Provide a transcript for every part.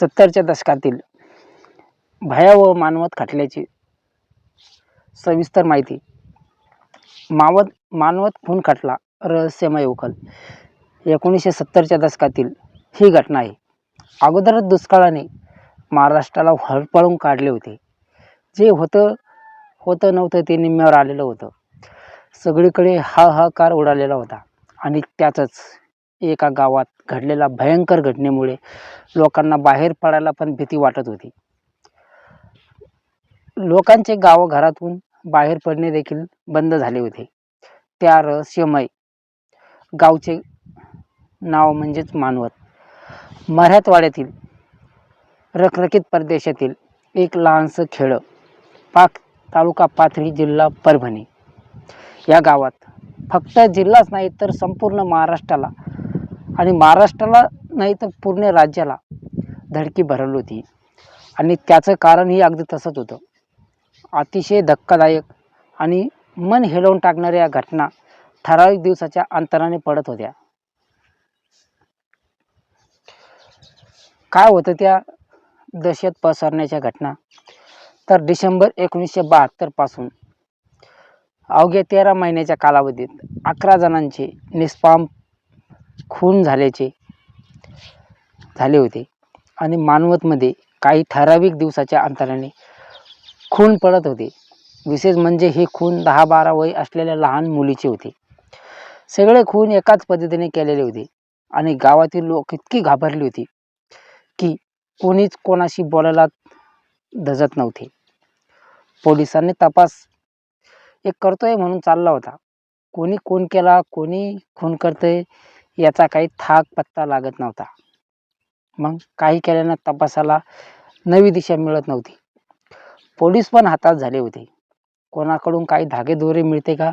सत्तरच्या दशकातील भयावह मानवत खटल्याची सविस्तर माहिती. मावत मानवत खून खटला रहस्यमय उकल एकोणीसशे सत्तरच्या दशकातील ही घटना आहे. अगोदरच दुष्काळाने महाराष्ट्राला हडपळून काढले होते. जे होतं होतं नव्हतं ते निम्म्यावर आलेलं होतं. सगळीकडे हाहाकार उडालेला होता. आणि त्यातच एका गावात घडलेल्या भयंकर घटनेमुळे लोकांना बाहेर पडायला पण भीती वाटत होती. लोकांचे गावघरातून बाहेर पडणे देखील बंद झाले होते. त्या रहस्यमय गावचे नाव म्हणजेच मानवत. मराठवाड्यातील रखरखीत परदेशातील एक लहानसं खेडं पाक तालुका पाथरी जिल्हा परभणी. या गावात फक्त जिल्हाच नाही तर संपूर्ण महाराष्ट्राला आणि महाराष्ट्राला नाही तर पूर्ण राज्याला धडकी भरवली होती. आणि त्याचं कारणही अगदी तसंच होतं. अतिशय धक्कादायक आणि मन हेलवून टाकणाऱ्या या घटना ठराविक दिवसाच्या अंतराने पडत होत्या. काय होतं त्या दहशत पसरण्याच्या घटना? तर डिसेंबर एकोणीसशे बहात्तरपासून अवघ्या तेरा महिन्याच्या कालावधीत अकरा जणांचे निष्पाम खून झाल्याचे झाले होते. आणि मानवतमध्ये काही ठराविक दिवसाच्या अंतराने खून पडत होते. विशेष म्हणजे हे खून दहा बारा वय असलेल्या लहान मुलीचे होते. सगळे खून एकाच पद्धतीने केलेले होते. आणि गावातील लोक इतकी घाबरली होती की कोणीच कोणाशी बोलायला धजत नव्हते. पोलिसांनी तपास एक करतोय म्हणून चालला होता. कोणी खून केला कोणी खून करतंय याचा काही थाक पत्ता लागत नव्हता. मग काही केल्यानं तपासाला नवी दिशा मिळत नव्हती. पोलीस पण हातात झाले होते. कोणाकडून काही धागेदोरे मिळते का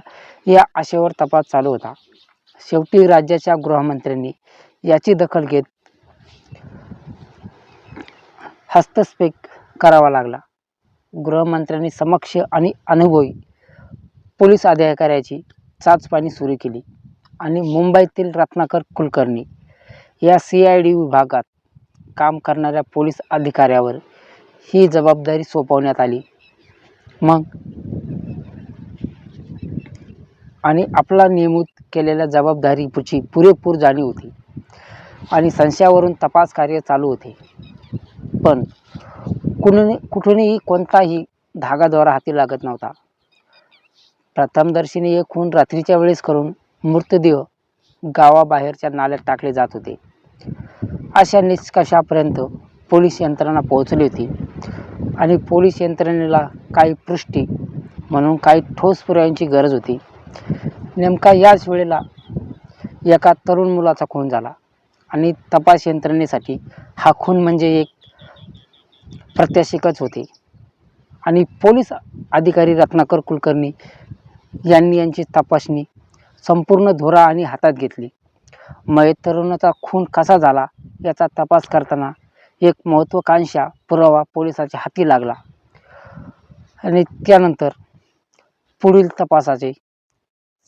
या आशेवर तपास चालू होता. शेवटी राज्याच्या गृहमंत्र्यांनी याची दखल घेत हस्तक्षेप करावा लागला. गृहमंत्र्यांनी समक्ष आणि अनुभवी पोलीस अधिकाऱ्याची चाचपाणी सुरू केली. आणि मुंबईतील रत्नाकर कुलकर्णी या सी आय डी विभागात काम करणाऱ्या पोलीस अधिकाऱ्यावर ही जबाबदारी सोपवण्यात आली. मग? आणि आपला नियमित केलेल्या जबाबदारीची पुरेपूर जाणीव होती आणि संशयावरून तपास कार्य चालू होते. पण कुणी कुठूनही कोणताही धागाद्वारा हाती लागत नव्हता. प्रथमदर्शीने एक खून रात्रीच्या वेळेस करून मृतदेह गावाबाहेरच्या नाल्यात टाकले जात होते. अशा निष्कर्षापर्यंत पोलीस यंत्रणा पोहोचली होती आणि पोलीस यंत्रणेला काही पृष्टी म्हणून काही ठोस पुराव्यांची गरज होती. नेमका याच वेळेला एका तरुण मुलाचा खून झाला आणि तपास यंत्रणेसाठी हा खून म्हणजे एक प्रत्याशिकच होते. आणि पोलीस अधिकारी रत्नाकर कुलकर्णी यांनी यांची तपासणी संपूर्ण धोरा आणि हातात घेतली. मयत तरुणाचा खून कसा झाला याचा तपास करताना एक महत्त्वाकांक्षा पुरावा पोलिसाच्या हाती लागला. आणि त्यानंतर पुढील तपासाचे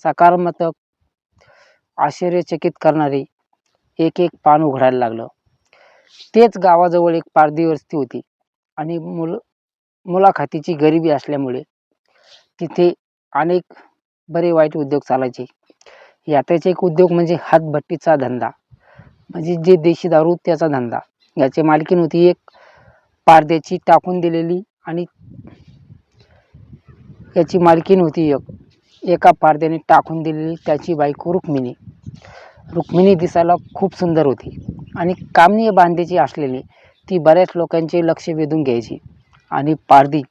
सकारात्मक आश्चर्यचकित करणारे एक एक पान उघडायला लागलं. तेच गावाजवळ एक पारधी वस्ती होती आणि मुल मुलाखतीची गरिबी असल्यामुळे तिथे अनेक बरे वाईट उद्योग चालायचे. यातच एक उद्योग म्हणजे हातभट्टीचा धंदा. म्हणजे जे देशी दारू त्याचा धंदा. याची मालकीन होती एक पारद्याची टाकून दिलेली आणि याची मालकीन होती एक. एका पारद्याने टाकून दिलेली त्याची बायको रुक्मिणी. रुक्मिणी दिसायला खूप सुंदर होती आणि कामनीय बांधेची असलेली ती बऱ्याच लोकांचे लक्ष वेधून घ्यायची. आणि पारधी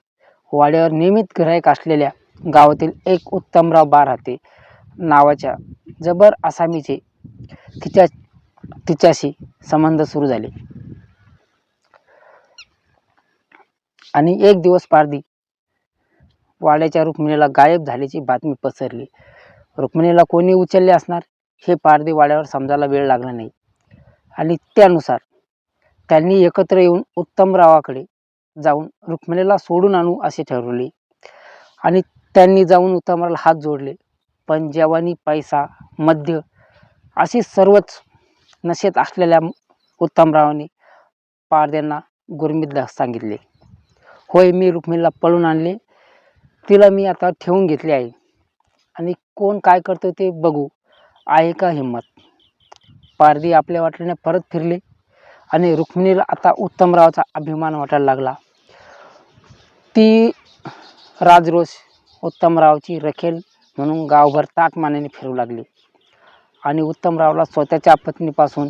वाड्यावर नियमित गिरायक असलेल्या गावातील एक उत्तमराव बारहाते नावाच्या जबर आसामीचे तिच्या तिच्याशी संबंध सुरू झाले. आणि एक दिवस पारधी वाड्याच्या रुक्मिणीला गायब झाल्याची बातमी पसरली. रुक्मिणीला कोणी उचलले असणार? हे पारधी वाड्यावर समजायला वेळ लागला नाही. आणि त्यानुसार त्यांनी एकत्र येऊन उत्तमरावाकडे जाऊन रुक्मिणीला सोडून आणू असे ठरवले. आणि त्यांनी जाऊन उत्तमराला हात जोडले. पण जवानी पैसा मद्य अशी सर्वच नशेत असलेल्या उत्तमरावांनी पारद्यांना गुरमितला सांगितले. होय मी रुक्मिणीला पळून आणले. तिला मी आता ठेवून घेतले आहे. आणि कोण काय करतो ते बघू. आहे का हिंमत? पारधी आपल्या वाटल्याने परत फिरले आणि रुक्मिणीला आता उत्तमरावचा अभिमान वाटायला लागला. ती राजरोष उत्तमरावची रखेल म्हणून गावभर ताटमानेने फिरू लागले. आणि उत्तमरावला स्वतःच्या पत्नीपासून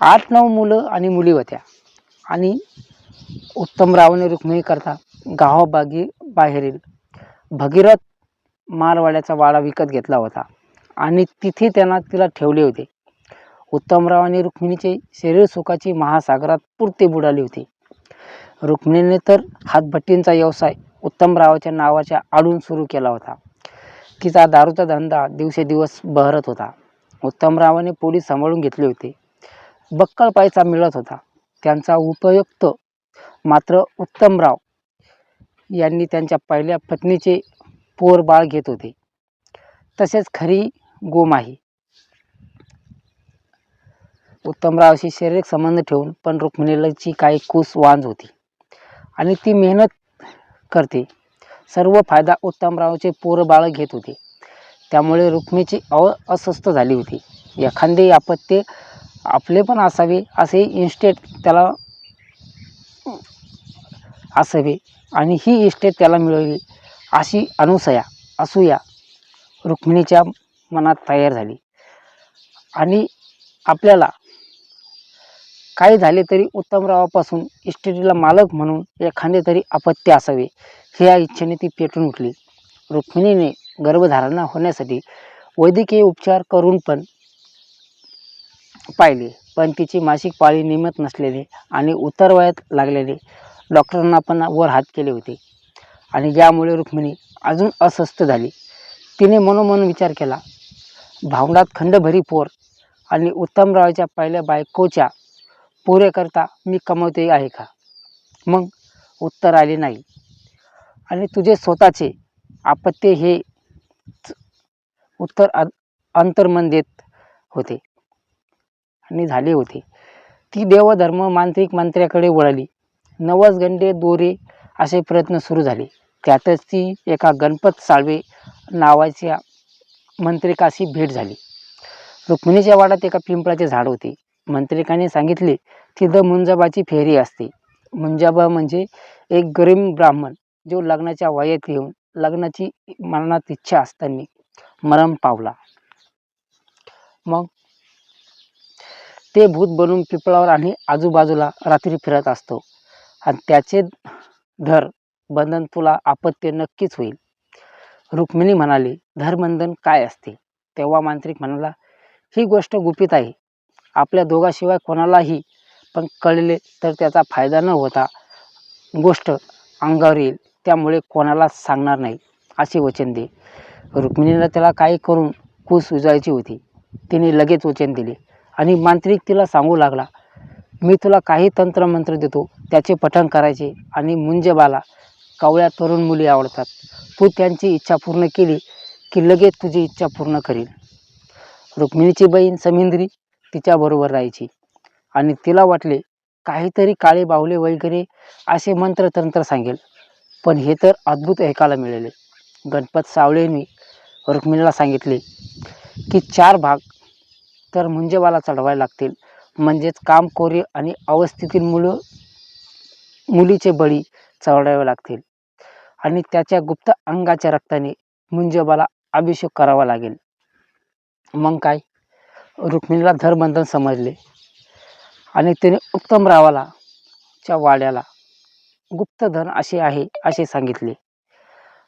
आठ नऊ मुलं आणि मुली होत्या. आणि उत्तमरावने रुक्मिणी करता गावाबागी बाहेरील भगीरथ मारवाड्याचा वाडा विकत घेतला होता. आणि तिथे त्यांना तिला ठेवले होते. उत्तमराव आणि रुक्मिणीचे शरीर सुखाची महासागरात पुरते बुडाले होते. रुक्मिणीने तर हातभट्टींचा व्यवसाय उत्तमरावाच्या नावाच्या आडून सुरू केला होता. तिचा दारूचा धंदा दिवसेदिवस बहरत होता. उत्तमरावाने पोलीस सांभाळून घेतले होते. बक्कळ पैसा मिळत होता. त्यांचा उपयुक्त मात्र उत्तमराव यांनी त्यांच्या पहिल्या पत्नीचे पोर बाळ घेत होते. तसेच खरी गोमाही. उत्तमरावशी शारीरिक संबंध ठेवून पण रुक्मिणीची काही कूस वांज होती. आणि ती मेहनत करते. सर्व फायदा उत्तमरावचे पोर बाळ घेत होते. त्यामुळे रुक्मिणीची अव अस्वस्थ झाली होती. एखादे आपत्ते आपले पण असावे असे इन्स्टेट त्याला असावे आणि ही इस्टेट त्याला मिळवली अशी अनुसया असूया रुक्मिणीच्या मनात तयार झाली. आणि आपल्याला काही झाले तरी उत्तमरावापासून इस्टेटीला मालक म्हणून एखादे तरी अपत्य असावे ह्या इच्छेने ती पेटून उठली. रुक्मिणीने गर्भधारणा होण्यासाठी वैद्यकीय उपचार करून पण पाहिले पण तिची मासिक पाळी नियमित नसलेले आणि उत्तर वयात लागलेले डॉक्टरांना पण वर हात केले होते. आणि ज्यामुळे रुक्मिणी अजून अस्वस्थ झाली. तिने मनोमन विचार केला भावनात खंडभरी पोर आणि उत्तमरावाच्या पहिल्या बायकोच्या पोरेकरता मी कमवते आहे का? मग उत्तर आले नाही. आणि तुझे स्वतःचे आपत्ती हे उत्तर अंतर्मन देत होते. आणि झाले होते. ती देवधर्म मांत्रिक मंत्र्याकडे वळाली. नवस गंडे दोरे असे प्रयत्न सुरू झाले. त्यातच ती एका गणपत साळवे नावाच्या मंत्रिकाशी भेट झाली. रुक्मिणीच्या वाड्यात एका पिंपळाचे झाड होते. मंत्रिकाने सांगितले तिथं मुंजाबाची फेरी असते. मुंजाबा म्हणजे एक गरीब ब्राह्मण जो लग्नाच्या वयात येऊन लग्नाची मनात इच्छा असताना मरण पावला. मग ते भूत बनून पिपळावर आणि आजूबाजूला रात्री फिरत असतो. आणि त्याचे धर बंधन तुला आपत्य नक्कीच होईल. रुक्मिणी म्हणाली धरबंधन काय असते? तेव्हा मांत्रिक म्हणाला ही गोष्ट गुपित आहे. आपल्या दोघाशिवाय कोणालाही पण कळले तर त्याचा फायदा न होता गोष्ट अंगावर येईल. त्यामुळे कोणाला सांगणार नाही असे वचन दे. रुक्मिणीला त्याला काही करून कूस उजायची होती. तिने लगेच वचन दिले आणि मांत्रिक तिला सांगू लागला मी तुला काही तंत्रमंत्र देतो त्याचे पठण करायचे आणि मुंजबाला कवळ्या तरुण मुली आवडतात. तू त्यांची इच्छा पूर्ण केली की लगेच तुझी इच्छा पूर्ण करील रुक्मिणीची बहीण समिंद्री तिच्याबरोबर राहायची. आणि तिला वाटले काहीतरी काळे बावले वगैरे असे मंत्र तंत्र सांगेल. पण हे तर अद्भुत ऐकायला मिळाले. गणपत सावळेंनी रुक्मिणीला सांगितले की चार भाग तर मुंजेबाला चढवायला लागतील. म्हणजेच कामकोरी आणि अवस्थेतील मुलं मुलीचे बळी चढवावे लागतील. आणि त्याच्या गुप्त अंगाच्या रक्ताने मुंजबाला अभिषेक करावा लागेल. मग काय? रुक्मिणीला धरबंधन समजले. आणि त्याने उत्तमरावाला च्या वाड्याला गुप्तधन असे आहे असे सांगितले.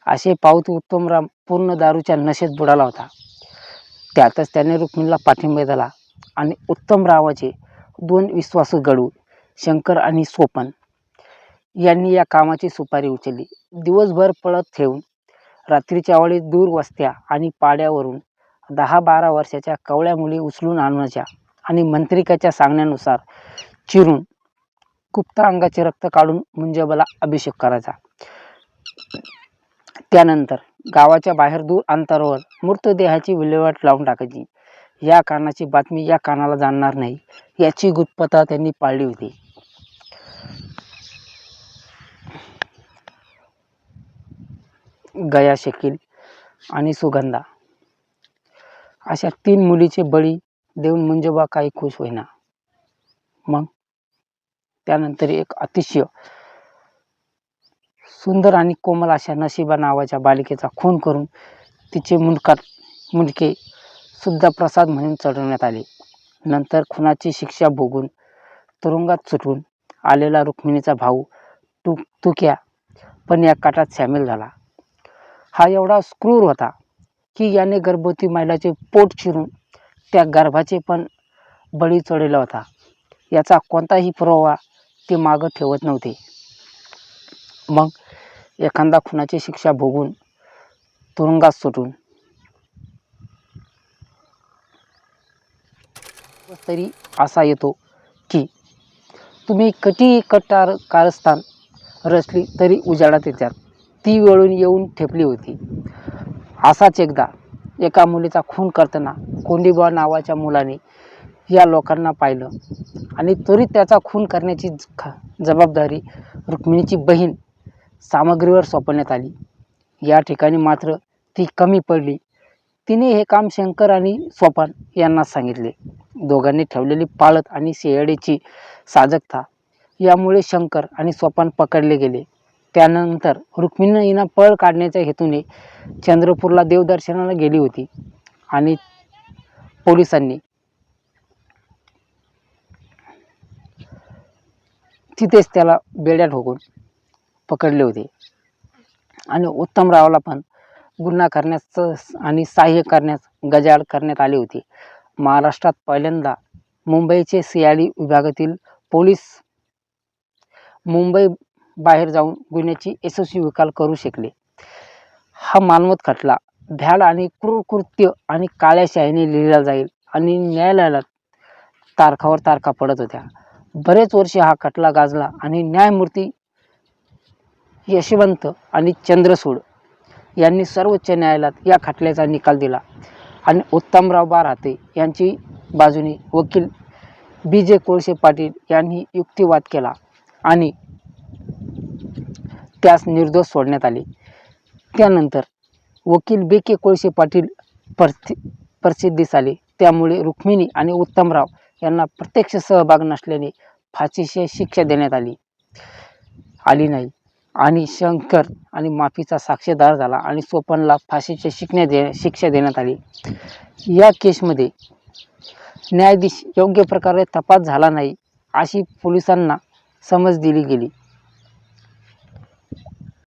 असे पावती उत्तमराम पूर्ण दारूच्या नशेत बुडाला होता. त्यातच त्याने रुक्मिणीला पाठिंबा दिला आणि उत्तमरावाचे दोन विश्वासू गडू शंकर आणि सोपन यांनी या कामाची सुपारी उचलली. दिवसभर पळत ठेवून रात्रीच्या वेळी दूर वस्त्या आणि पाड्यावरून दहा बारा वर्षाच्या कवळ्या मुली उचलून आणण्याच्या आणि मंत्रिकाच्या सांगण्यानुसार चिरून गुप्त अंगाचे रक्त काढून मुंजबला अभिषेक करायचा. त्यानंतर गावाच्या बाहेर दूर अंतरावर मृतदेहाची विल्हेवाट लावून टाकायची. या कानाची बातमी या कानाला जाणणार नाही याची गुप्तता त्यांनी पाळली होती. गया शकील आणि सुगंधा अशा तीन मुलीचे बळी देऊन मुंजोबा काही खुश होईना. मग त्यानंतर एक अतिशय सुंदर आणि कोमल अशा नशिबा नावाच्या बालिकेचा खून करून तिचे मुंडकात मुंडके सुद्धा प्रसाद म्हणून चढवण्यात आले. नंतर खुनाची शिक्षा भोगून तुरुंगात सुटून आलेला रुक्मिणीचा भाऊ तु तुक्या पण या काटात सामील झाला. हा एवढा क्रूर होता. की याने गर्भवती महिलाचे पोट चिरून त्या गर्भाचे पण बळी चढवला होता. याचा कोणताही पुरावा ते मागं ठेवत नव्हते. मग एखादा खुनाची शिक्षा भोगून तुरुंगात सुटून तरी असा येतो की तुम्ही कटी कटार कारस्थान रचली तरी उजाडात येतात. ती वेळून येऊन ठेपली होती. असाच एकदा एका मुलीचा खून करताना कोंडीबा नावाच्या मुलाने या लोकांना पाहिलं. आणि त्वरित त्याचा खून करण्याची ज- ख- जबाबदारी रुक्मिणीची बहीण सामग्रीवर सोपवण्यात आली. या ठिकाणी मात्र ती कमी पडली. तिने हे काम शंकर आणि सोपान यांना सांगितले. दोघांनी ठेवलेली पाळत आणि शेयाडीची साजकता यामुळे शंकर आणि सोपान पकडले गेले. त्यानंतर रुक्मिणीनं पळ काढण्याच्या हेतूने चंद्रपूरला देवदर्शनाला गेली होती आणि पोलिसांनी तिथेच त्याला बेड्या ठोकून पकडले होते. आणि उत्तमरावला पण गुन्हा करण्याचं आणि सहाय्य करण्यास गजाळ करण्यात आली होती. महाराष्ट्रात पहिल्यांदा मुंबईचे सियाळी विभागातील पोलीस मुंबई बाहेर जाऊन गुन्ह्याची यशस्वी विकाल करू शकले. हा मानवत खटला. भ्याड आणि क्रूर कृत्य आणि काळ्या शाहीने लिहिला जाईल आणि न्यायालयाला तारखावर तारखा पडत होत्या. बरेच वर्ष हा खटला गाजला आणि न्यायमूर्ती यशवंत आणि चंद्रसूड यांनी सर्वोच्च न्यायालयात या खटल्याचा निकाल दिला. आणि उत्तमराव बाराते यांची बाजूने वकील बी जे कोळसे पाटील यांनी युक्तिवाद केला आणि त्यास निर्दोष सोडण्यात आले. त्यानंतर वकील बे के कोळसे पाटील प्रसि प्रसिद्धीस आले त्यामुळे रुक्मिणी आणि उत्तमराव यांना प्रत्यक्ष सहभाग नसल्याने फाशीची शिक्षा देण्यात आली. आली नाही. आणि शंकर आणि माफीचा साक्षीदार झाला आणि सोपनला फाशीची शिकण्या दे शिक्षा देण्यात आली. या केसमध्ये न्यायाधीश योग्य प्रकारे तपास झाला नाही अशी पोलिसांना समज दिली गेली.